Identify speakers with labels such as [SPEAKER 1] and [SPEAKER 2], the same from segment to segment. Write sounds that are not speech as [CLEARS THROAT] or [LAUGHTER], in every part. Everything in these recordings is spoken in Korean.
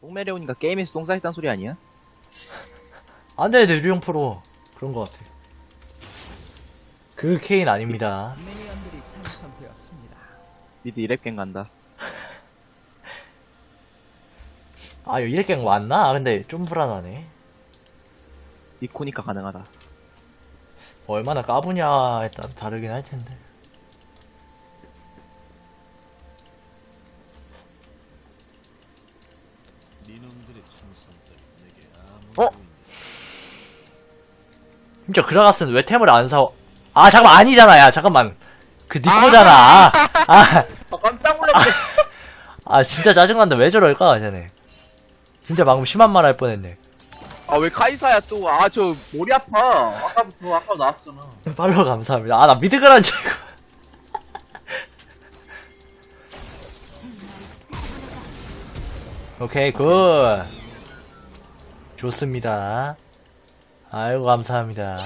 [SPEAKER 1] 똥 매려우니까 게임에서 똥 싸겠다는 소리 아니야?
[SPEAKER 2] 안 돼, 류용 프로. 그런 것 같아. 그 케인 아닙니다.
[SPEAKER 3] 미니언들이 생성되었습니다.
[SPEAKER 1] 니들 이랩갱 간다.
[SPEAKER 2] 아, 이거 이렇게 왔나? 아, 근데 좀 불안하네.
[SPEAKER 1] 니코니까 가능하다.
[SPEAKER 2] 얼마나 까부냐에 따라 다르긴 할 텐데. 진짜 그라가스는 왜 템을 안 사? 아 잠깐만 아니잖아 야 잠깐만. 그 니코잖아. 아, 아,
[SPEAKER 1] 아, 깜짝 놀랐네.
[SPEAKER 2] 아 진짜 짜증난다. 왜 저럴까 쟤네. 진짜 방금 심한 말 할 뻔했네.
[SPEAKER 1] 아, 왜 카이사야 또. 아, 저, 머리 아파. 아까부터, 아까 나왔잖아. [LAUGHS]
[SPEAKER 2] 팔로우 감사합니다. 아 나 미드그란 줄 알고. [LAUGHS] 오케이 굿. 좋습니다 아이고 감사합니다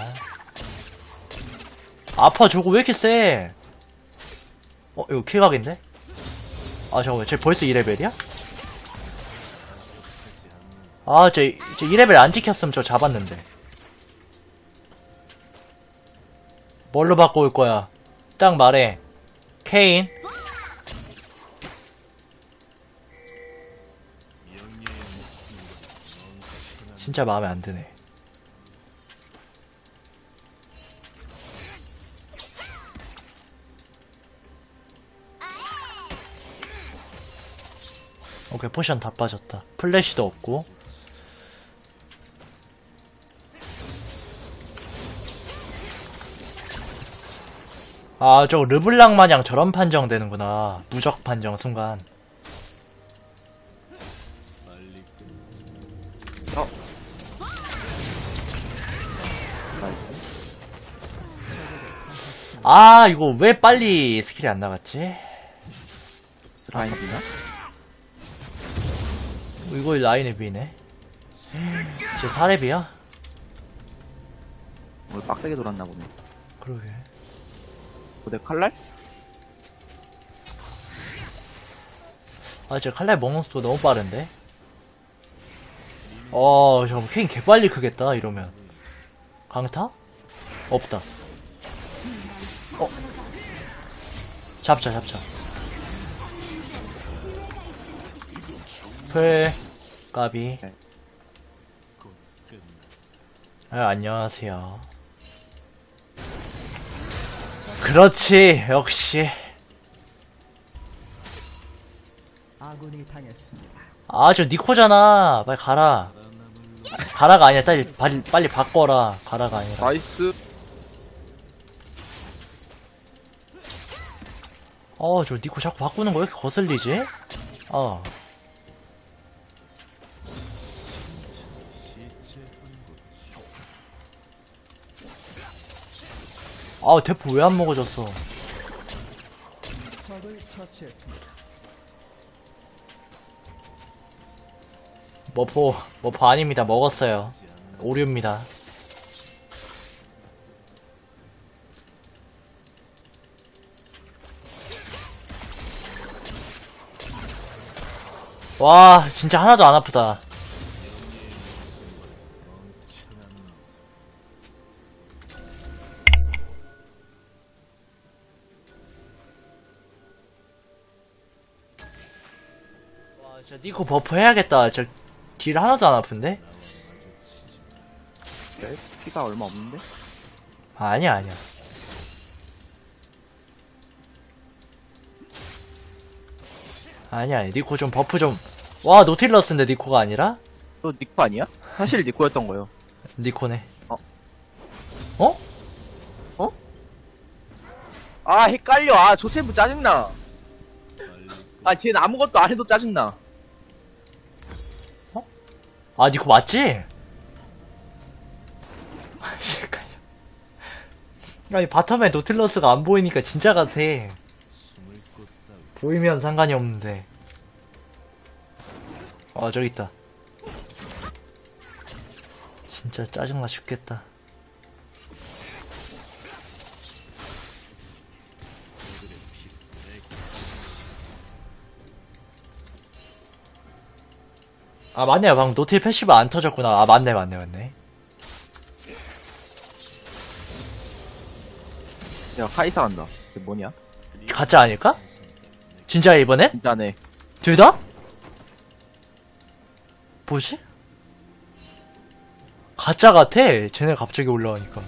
[SPEAKER 2] 아파 저거 왜 이렇게 세 어, 이거 킬각인데? 아, 잠깐만, 쟤 벌써 2레벨이야? 아, 쟤, 쟤 2레벨 안 지켰으면 저 잡았는데. 뭘로 바꿔 올 거야? 딱 말해. 케인. 진짜 마음에 안 드네. 오케이, 포션 다 빠졌다. 플래시도 없고. 아, 저 르블랑 마냥 저런 판정 되는구나. 무적 판정 순간.
[SPEAKER 4] 빨리 끝.
[SPEAKER 1] 어. 나이스.
[SPEAKER 2] 아, 이거 왜 빨리 스킬이 안 나갔지?
[SPEAKER 1] 라인이나?
[SPEAKER 2] 이거 라인에 비네. 쟤 사렙이야?
[SPEAKER 1] 오늘 빡세게 돌았나 보네.
[SPEAKER 2] 그러게.
[SPEAKER 1] 근데 칼날?
[SPEAKER 2] 아, 쟤 칼날 먹는 속도 너무 빠른데? 어, 잠깐 케인 개빨리 크겠다, 이러면. 강타? 없다. 어. 잡자, 잡자. 풀, 까비.
[SPEAKER 4] 곧 끝나.
[SPEAKER 2] 아, 안녕하세요. 그렇지, 역시.
[SPEAKER 3] 아군이 당했습니다.
[SPEAKER 2] 아, 저 니코잖아. 빨리 가라. 가라가 아니야. 빨리, 빨리, 빨리 바꿔라. 가라가 아니라.
[SPEAKER 1] 나이스.
[SPEAKER 2] 어, 저 니코 자꾸 바꾸는 거왜 이렇게 거슬리지? 어. 아, 대포 왜 안 먹어졌어?
[SPEAKER 3] 적을 처치했습니다.
[SPEAKER 2] 머포, 머포 아닙니다. 먹었어요. 오류입니다. 와, 진짜 하나도 안 아프다. 와, 저 니코 버프 해야겠다. 저 딜 하나도 안 아픈데?
[SPEAKER 1] 네? 피가 얼마 없는데?
[SPEAKER 2] 아, 아니야, 아니야. 아니야, 아니야. 니코 좀 버프 좀. 와, 노틸러스인데 니코가 아니라?
[SPEAKER 1] 너 니코 아니야? 사실 니코였던 거요.
[SPEAKER 2] 니코네.
[SPEAKER 1] 어.
[SPEAKER 2] 어?
[SPEAKER 1] 아, 헷갈려. 아, 조세부 짜증나. 아, 쟤는 아무것도 안 해도 짜증나.
[SPEAKER 2] 아, 니코 맞지? 아, 씨, 헷갈려. 아니, 바텀에 노틸러스가 안 보이니까 진짜 같아. 보이면 상관이 없는데. 아, 저기 있다. 진짜 짜증나 죽겠다. 아, 맞네요. 방금 노틸 패시브 안 터졌구나. 아, 맞네, 맞네, 맞네.
[SPEAKER 1] 야 카이사 간다 이게 뭐냐
[SPEAKER 2] 가짜 아닐까? 진짜 이번엔?
[SPEAKER 1] 진짜네
[SPEAKER 2] 둘 다? 뭐지? 가짜 같아. 쟤네 갑자기 올라오니까.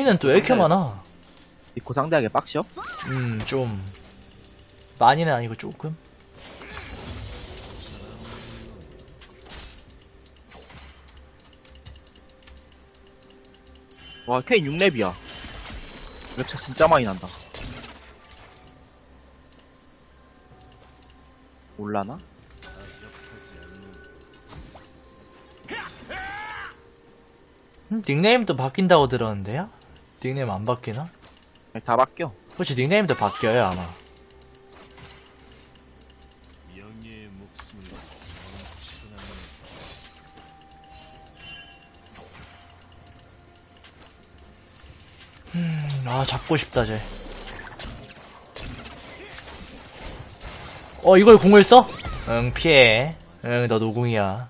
[SPEAKER 2] 피는 또왜 이렇게 많아?
[SPEAKER 1] 니코 상대하게 빡셔?
[SPEAKER 2] 음, 좀. 많이는 아니고 조금?
[SPEAKER 1] 와 K 6렙이야 렉차 진짜 많이 난다 올라나?
[SPEAKER 2] 음, 닉네임도 바뀐다고 들었는데요? 닉네임 안 바뀌나?
[SPEAKER 1] 다 바뀌어
[SPEAKER 2] 그렇지, 닉네임도 바뀌어요, 아마. 음, 아, 잡고 싶다, 쟤. 어, 이걸 공을 써? 응, 피해. 응, 너 노궁이야.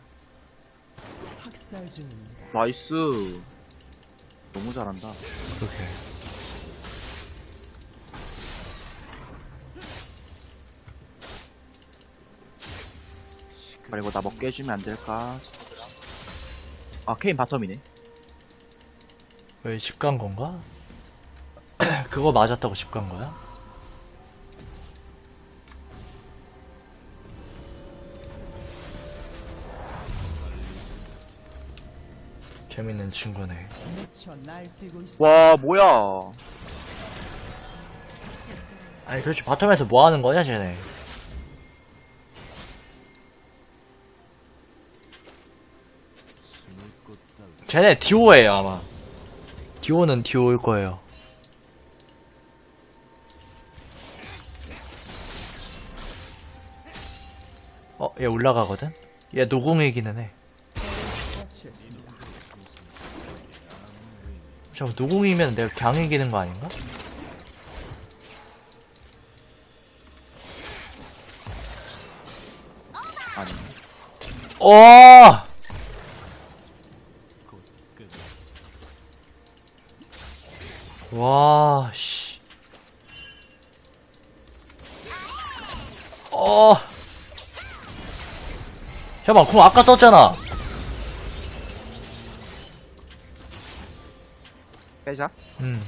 [SPEAKER 1] 나이스 너무 잘한다
[SPEAKER 2] 그렇게.
[SPEAKER 1] 그리고 나 먹게 해주면 안 될까 아 케인 바텀이네
[SPEAKER 2] 왜 집 간 건가? [CLEARS THROAT] 그거 맞았다고 집 간 거야? 재밌는 친구네.
[SPEAKER 1] 와 뭐야
[SPEAKER 2] 아니, 그렇지. 바텀에서 뭐 하는 거냐, 쟤네. 쟤네 듀오예요, 아마. 듀오는 듀오일 거예요. 어, 얘 올라가거든? 얘 노공이기는 해. 잠깐 노공이면 내가 그냥 이기는 거 아닌가?
[SPEAKER 1] 아니
[SPEAKER 2] 어! 와, 씨. 어. 잠깐만, 공 아까 썼잖아.
[SPEAKER 1] 빼자
[SPEAKER 2] 음.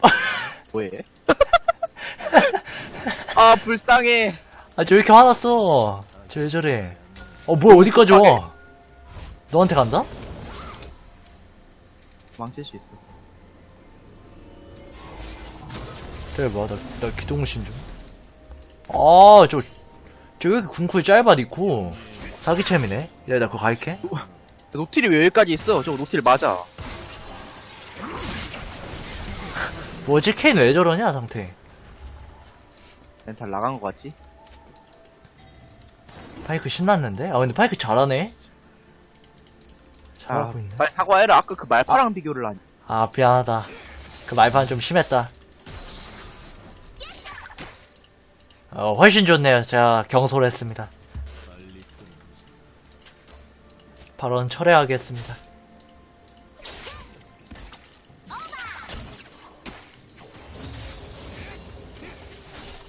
[SPEAKER 2] [LAUGHS]
[SPEAKER 1] 뭐해 [LAUGHS] 아 불쌍해
[SPEAKER 2] 아, 저 왜 이렇게 화났어? 저 왜 저래? 어, 뭐야, 어디까지 와? 너한테 간다?
[SPEAKER 1] 망칠 수 있어
[SPEAKER 2] 대박, 나, 나 기동신 좀. 아, 저, 저 왜 이렇게 궁쿨 짧아, 니코? 사기챔이네? 야, 나 그거 갈게.
[SPEAKER 1] 노틸이 왜 여기까지 있어 저거 노틸 맞아
[SPEAKER 2] 뭐지, 케인 왜 저러냐, 상태.
[SPEAKER 1] 멘탈 나간 거 같지?
[SPEAKER 2] 파이크 신났는데? 아, 근데 파이크 잘하네?
[SPEAKER 1] 아,
[SPEAKER 2] 잘하고 있네.
[SPEAKER 1] 빨리 사과해라 아까 그 말파랑 비교를 하니
[SPEAKER 2] 아, 미안하다. 그 말판 좀 심했다. 어, 훨씬 좋네요. 제가 경솔했습니다. 발언 철회하겠습니다.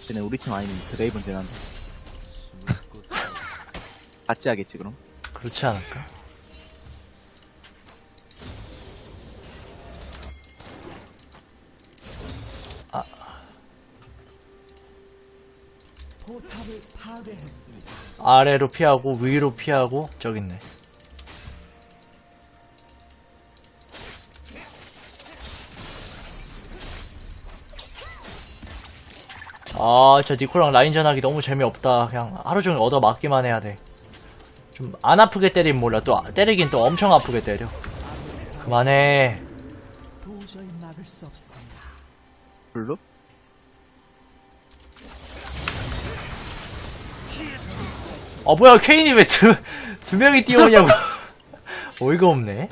[SPEAKER 1] 쟤네 우리 팀 아니면 드레이븐
[SPEAKER 4] 따위
[SPEAKER 1] 같이 하겠지 그럼
[SPEAKER 2] 그렇지 않을까?
[SPEAKER 3] 파괴했습니다.
[SPEAKER 2] 아래로 피하고, 위로 피하고, 저기 있네. 아, 저 니코랑 라인전 하기 너무 재미없다. 그냥 하루 종일 얻어 맞기만 해야 돼. 좀 안 아프게 때리면 몰라. 또 아- 때리긴 또 엄청 아프게 때려. 그만해.
[SPEAKER 1] 블루?
[SPEAKER 2] 아 뭐야 케인이 왜 두 두 명이 뛰어오냐고 [LAUGHS] 어이가 없네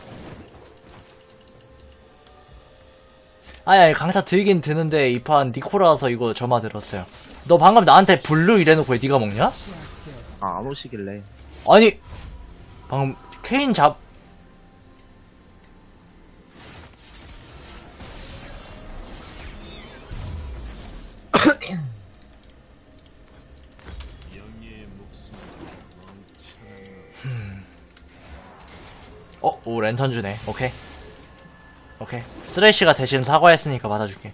[SPEAKER 2] 아니 강타 들긴 드는데 이 판 니코라서 이거 저마 들었어요 너 방금 나한테 블루 이래놓고 왜 니가 먹냐?
[SPEAKER 1] 아, 안 오시길래.
[SPEAKER 2] 아니 방금 케인 잡
[SPEAKER 4] 멍청한
[SPEAKER 2] 어? 오 랜턴 주네 오케이 오케이. 쓰레쉬가 대신 사과했으니까 받아줄게.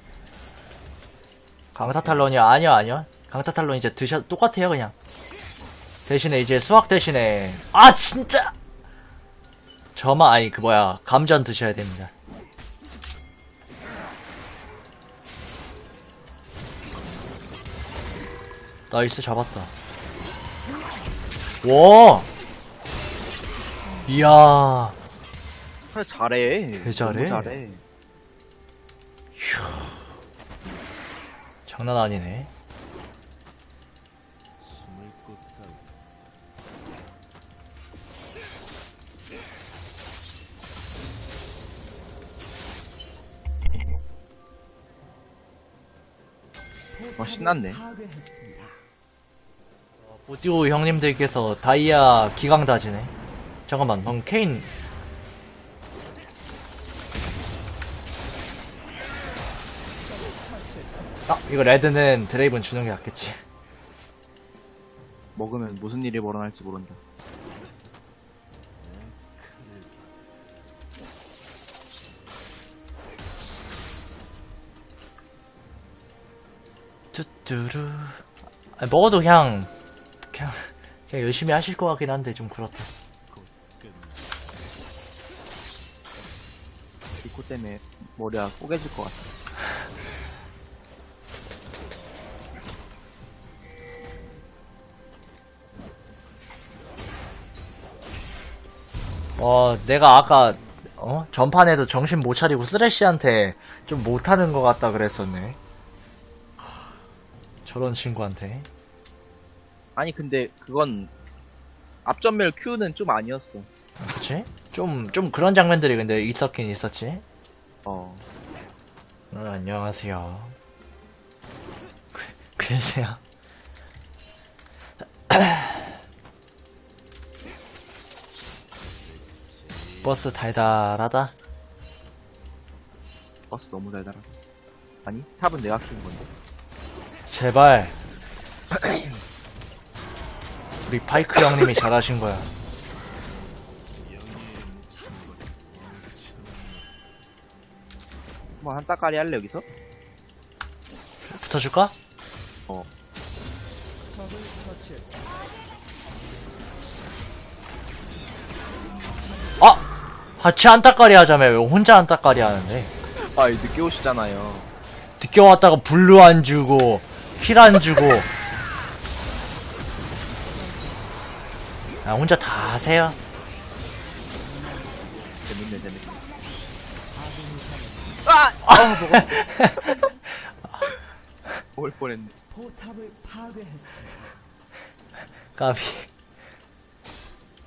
[SPEAKER 2] 강타탈론이 아니야 아니야. 강타탈론 이제 드셔 똑같아요 그냥. 대신에 이제 수학 대신에. 아 진짜! 저마 아니 그 뭐야. 감전 드셔야 됩니다. 나이스 잡았다. 와! 이야
[SPEAKER 1] 그래, 잘해.
[SPEAKER 2] 개 잘해.
[SPEAKER 1] 너무 잘해.
[SPEAKER 2] 장난 아니네
[SPEAKER 1] 어, 신났네.
[SPEAKER 3] 파괴했습니다.
[SPEAKER 2] 오디오 형님들께서 다이아 기강 다지네 잠깐만 방금 케인 이거 레드는 드레이븐 주는 게 낫겠지
[SPEAKER 1] 먹으면 무슨 일이 벌어날지 모른다.
[SPEAKER 2] 뚜뚜루 아니, 먹어도 그냥 그냥 그냥 열심히 하실 것 같긴 한데 좀 그렇다
[SPEAKER 1] 이코 때문에 머리가 꼬개질 것 같아.
[SPEAKER 2] 어 내가 아까 어 전판에도 정신 못 차리고 쓰레쉬한테 좀 못하는 것 같다 그랬었네 저런 친구한테
[SPEAKER 1] 아니, 근데 그건 앞전멸 Q는 좀 아니었어.
[SPEAKER 2] 그치? 좀, 좀 그런 장면들이 근데 있었긴 있었지.
[SPEAKER 1] 어.
[SPEAKER 2] 어, 안녕하세요. 그, 글쎄요. 버스 달달하다?
[SPEAKER 1] 버스 너무 달달하다. 아니, 탑은 내가 키운 건데.
[SPEAKER 2] 제발. 우리 파이크 형님이 잘하신 거야.
[SPEAKER 1] 뭐, 한 따까리 할래, 여기서?
[SPEAKER 2] 붙어줄까?
[SPEAKER 1] 어.
[SPEAKER 3] 적을 처치했습니다.
[SPEAKER 2] 아! 같이 안따까리 하자며 왜 혼자 안따까리 하는데?
[SPEAKER 1] 아, 늦게 오시잖아요.
[SPEAKER 2] 늦게 왔다가 블루 안 주고 킬 안 주고 아 혼자 다 하세요
[SPEAKER 1] 재밌네, 재밌네. 아! 아, 먹어. [LAUGHS] 올 뻔했네.
[SPEAKER 3] 포탑을 파괴했습니다.
[SPEAKER 2] 까비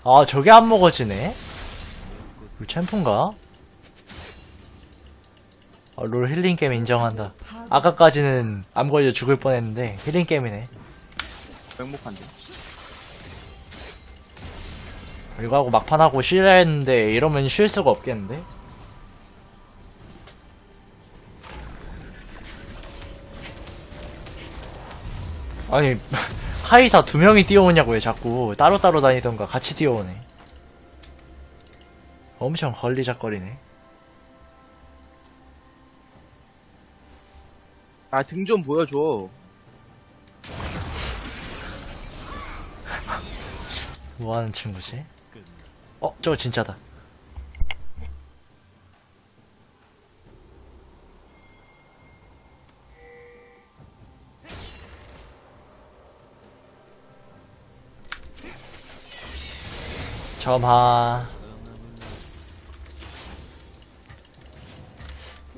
[SPEAKER 2] 아 저게 안 먹어지네 이거 챔프인가? 아, 롤 힐링 게임 인정한다 아까까지는 암 걸려 죽을 뻔했는데 힐링 게임이네
[SPEAKER 1] 행복한데.
[SPEAKER 2] 이거 하고 막판 하고 쉬려 했는데 이러면 쉴 수가 없겠는데? 아니 [LAUGHS] 하이사 두 명이 뛰어오냐고 왜 자꾸 따로따로 다니던가 같이 뛰어오네 엄청 걸리적거리네
[SPEAKER 1] 아, 등 좀 보여줘. [LAUGHS]
[SPEAKER 2] 뭐 하는 친구지? 어 저거 진짜다 점하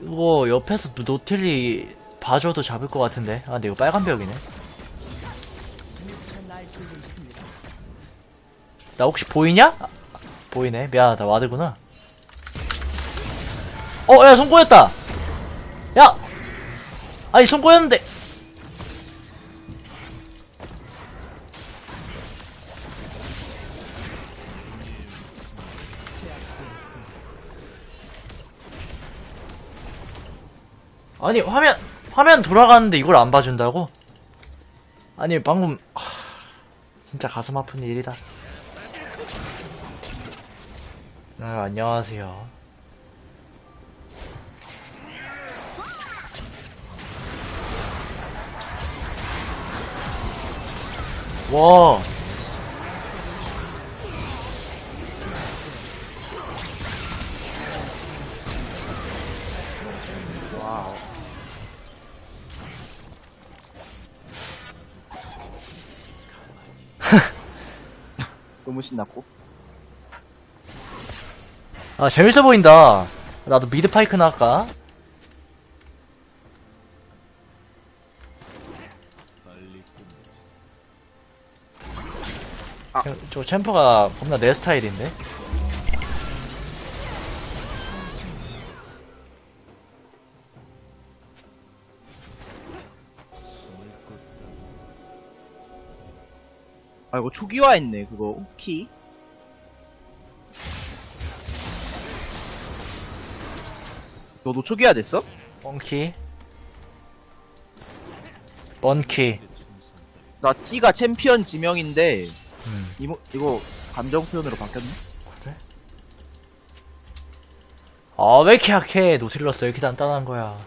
[SPEAKER 2] 이거 옆에서 노틸이 봐줘도 잡을 것 같은데 아 근데 이거 빨간 벽이네. 나 혹시 보이냐? 아, 보이네. 미안하다. 와드구나. 어, 야, 손 꼬였다! 야! 아니, 손 꼬였는데! 아니, 화면, 화면 돌아가는데 이걸 안 봐준다고? 아니, 방금, 하, 진짜 가슴 아픈 일이다. 아, 안녕하세요. 와.
[SPEAKER 1] 너무 신났고.
[SPEAKER 2] 아, 재밌어 보인다. 나도 미드 파이크나 할까? 저- 저 챔프가 겁나 내 스타일인데?
[SPEAKER 1] 아, 이거 초기화 했네, 그거. 키. 너도 초기화 됐어?
[SPEAKER 2] 뻥키. 뻔키.
[SPEAKER 1] 나 T가 챔피언 지명인데,
[SPEAKER 2] 음.
[SPEAKER 1] 이모, 이거 감정 표현으로 바뀌었네?
[SPEAKER 2] 아, 왜 이렇게 약해? 노틸러스 왜 이렇게 단단한 거야?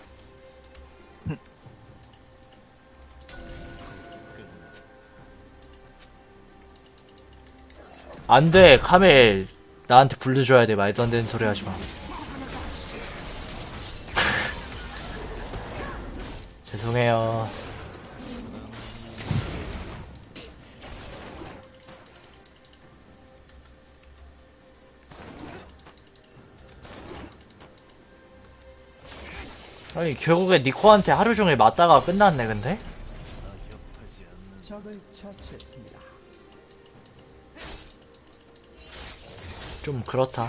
[SPEAKER 2] 안 돼, 카멜. 나한테 불러줘야 돼. 말도 안 되는 소리 하지 마. [LAUGHS] 죄송해요. 아니, 결국에 니코한테 하루 종일 맞다가 끝났네, 근데?
[SPEAKER 3] 적을 처치했습니다.
[SPEAKER 2] 좀 그렇다.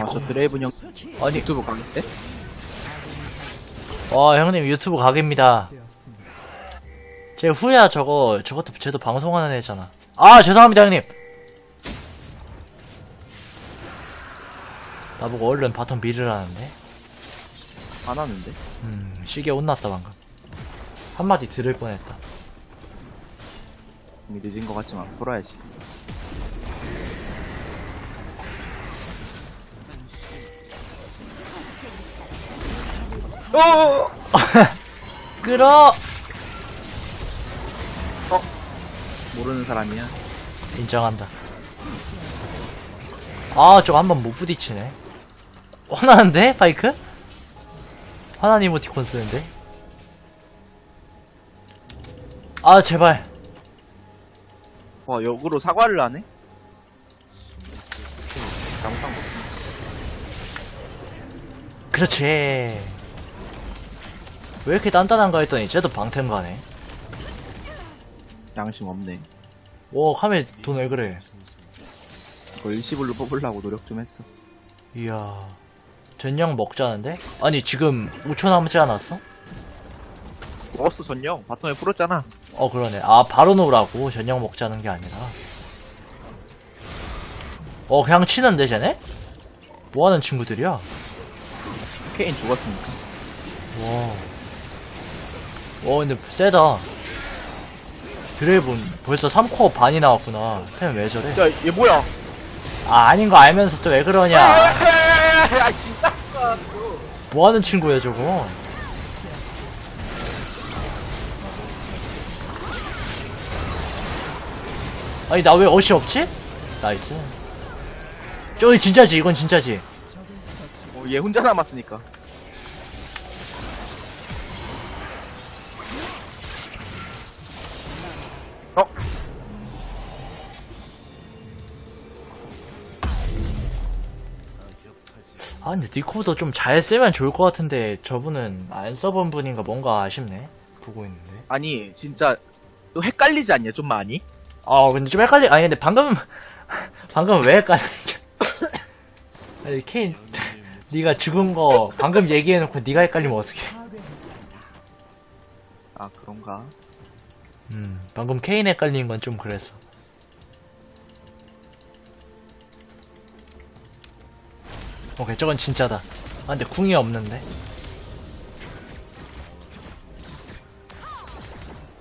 [SPEAKER 1] 아, 저 드레이븐 형
[SPEAKER 2] 아니,
[SPEAKER 1] 유튜브 때?
[SPEAKER 2] 와, 형님 유튜브 각입니다. 제 후야 저거 저것도 쟤도 방송하는 애잖아. 아 죄송합니다 형님. 나보고 얼른 바텀 밀으라는데.
[SPEAKER 1] 안 하는데.
[SPEAKER 2] 음 시계 혼났다 방금. 한마디 들을 뻔했다.
[SPEAKER 1] 이미 늦은 것 같지만, 풀어야지. 어! [LAUGHS]
[SPEAKER 2] 끌어.
[SPEAKER 1] 모르는 사람이야.
[SPEAKER 2] 인정한다. 아 저거 한번 못 부딪히네. 화나는데 파이크? 화난 이모티콘 쓰는데. 아 제발.
[SPEAKER 1] 와, 역으로 사과를 하네? 잘못한 거.
[SPEAKER 2] 그렇지. 왜 이렇게 단단한가 했더니 쟤도 방템 가네.
[SPEAKER 1] 양심 없네.
[SPEAKER 2] 오, 카멜 돈 왜 그래?
[SPEAKER 1] 이거 일시불로 뽑으려고 노력 좀 했어.
[SPEAKER 2] 이야. 전령 먹자는데? 아니, 지금 5초 남지 않았어?
[SPEAKER 1] 먹었어, 전령. 바텀에 풀었잖아.
[SPEAKER 2] 어, 그러네. 아, 바로 놓으라고. 전령 먹자는 게 아니라. 어, 그냥 치는데, 쟤네? 뭐 하는 친구들이야? 와.
[SPEAKER 1] 케인 죽었으니까.
[SPEAKER 2] 와, 근데 세다. 드레이븐 벌써 3코어 반이 나왔구나. 템 왜 저래?
[SPEAKER 1] 야, 얘 뭐야?
[SPEAKER 2] 아, 아닌 거 알면서 또 왜 그러냐. [LAUGHS]
[SPEAKER 1] 야, 진짜.
[SPEAKER 2] 뭐 하는 친구야, 저거? 아니, 나 왜 어시 없지? 나이스. 저기 진짜지, 이건 진짜지.
[SPEAKER 1] 어, 얘 혼자 남았으니까. 어?
[SPEAKER 2] 아 근데 니코도 좀잘 쓰면 좋을 것 같은데 저분은 안 써본 분인가 뭔가 아쉽네 보고 있는데
[SPEAKER 1] 아니 진짜 너 헷갈리지 않냐 좀 많이?
[SPEAKER 2] 아 근데 좀 헷갈리 아니 근데 방금 [LAUGHS] 방금 왜 헷갈리냐 [LAUGHS] 아니 케인 [LAUGHS] 네가 죽은 거 방금 얘기해놓고 네가 헷갈리면 어떡해
[SPEAKER 3] 파괴했습니다.
[SPEAKER 1] 아 그런가?
[SPEAKER 2] 음 방금 케인 헷갈리는 건좀 그랬어 오케이 저건 진짜다 아 근데 궁이 없는데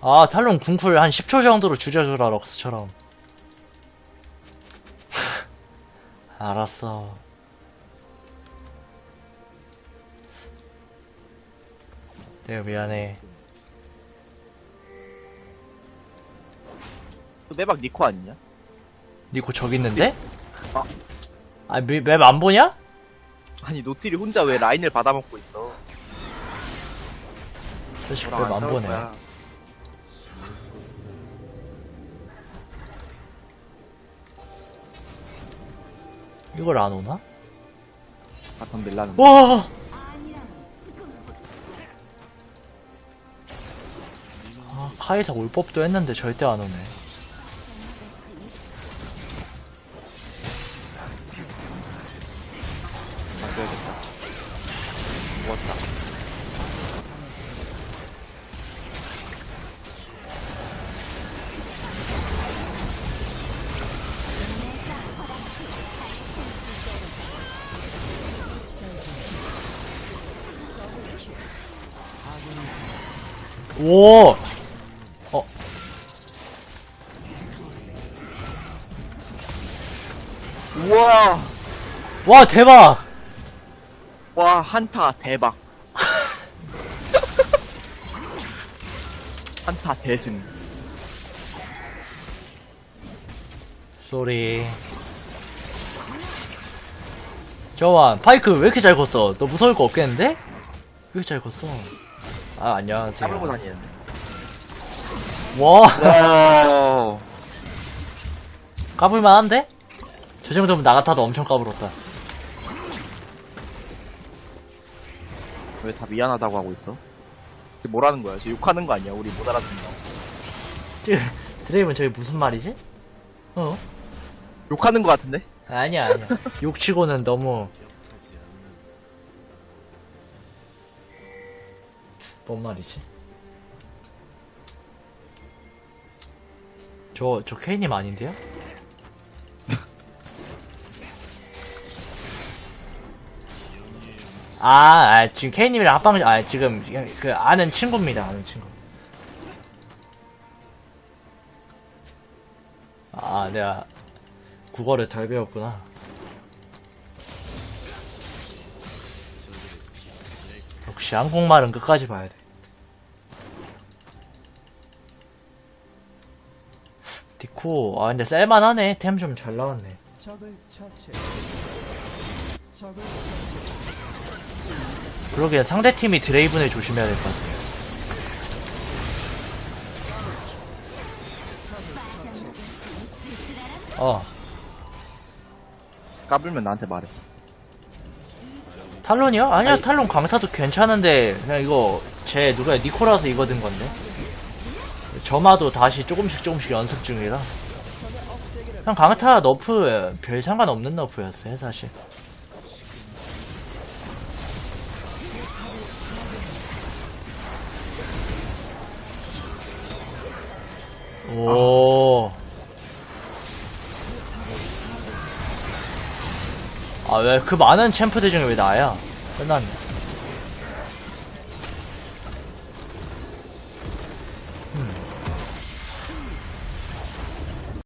[SPEAKER 2] 아 탈론 궁쿨 한 10초 정도로 줄여주라 럭스처럼 [LAUGHS] 알았어 내가 미안해
[SPEAKER 1] 너 매박 니코 아니냐?
[SPEAKER 2] 니코 저기 있는데?
[SPEAKER 1] 아.
[SPEAKER 2] 아, 맵 안 보냐?
[SPEAKER 1] 아니 노틸이 혼자 왜 라인을 받아먹고 있어? 너랑
[SPEAKER 2] 맵안 보네.
[SPEAKER 1] 거야.
[SPEAKER 2] 이걸 안 오나?
[SPEAKER 1] 바텀 밀라는
[SPEAKER 2] 와! 아, 카이사 올 법도 했는데 절대 안 오네. 오! 어,
[SPEAKER 1] 우와!
[SPEAKER 2] 와, 대박!
[SPEAKER 1] 와 한타 대박. [LAUGHS] 한타 대승.
[SPEAKER 2] 쏘리. 저완, 파이크 왜 이렇게 잘 컸어? 너 무서울 거 없겠는데? 왜 이렇게 잘 컸어? 아, 안녕하세요.
[SPEAKER 1] 까불고 다니는데.
[SPEAKER 2] 와,
[SPEAKER 1] 와.
[SPEAKER 2] 까불만 한데? 저 정도면 나 같아도 엄청 까불었다.
[SPEAKER 1] 왜 다 미안하다고 하고 있어? 이게 뭐라는 거야? 저 욕하는 거 아니야? 우리 못 알아듣는 거.
[SPEAKER 2] 찌- 드레이븐 저게 무슨 말이지? 어?
[SPEAKER 1] 욕하는 거 같은데?
[SPEAKER 2] 아니야, 아니야. 욕치고는 너무. 뭔 말이지? 저, 저 케이님 아닌데요? 아, 아, 지금 케이님이랑 합방, 아, 지금, 그, 아는 친구입니다, 아는 친구. 아, 내가, 국어를 덜 배웠구나. 역시 한국말은 끝까지 봐야 돼. 디코, 아 근데 쌀만하네. 템 좀 잘 나왔네.
[SPEAKER 3] 적을 처치했습니다. 적을 처치했습니다.
[SPEAKER 2] 그러기엔 상대 팀이 드레이븐을 조심해야 될 것 같아요. 어,
[SPEAKER 1] 까불면 나한테 말해.
[SPEAKER 2] 탈론이요? 아니요,
[SPEAKER 1] 아니.
[SPEAKER 2] 탈론 강타도 괜찮은데, 그냥 이거, 제 누가 니코라서 이거 든 건데. 점화도 다시 조금씩 조금씩 연습 중이라. 그냥 강타 너프 별 상관없는 너프였어요, 사실. 오. 아, 왜 그 많은 챔프들 중에 왜 나야? 끝났네.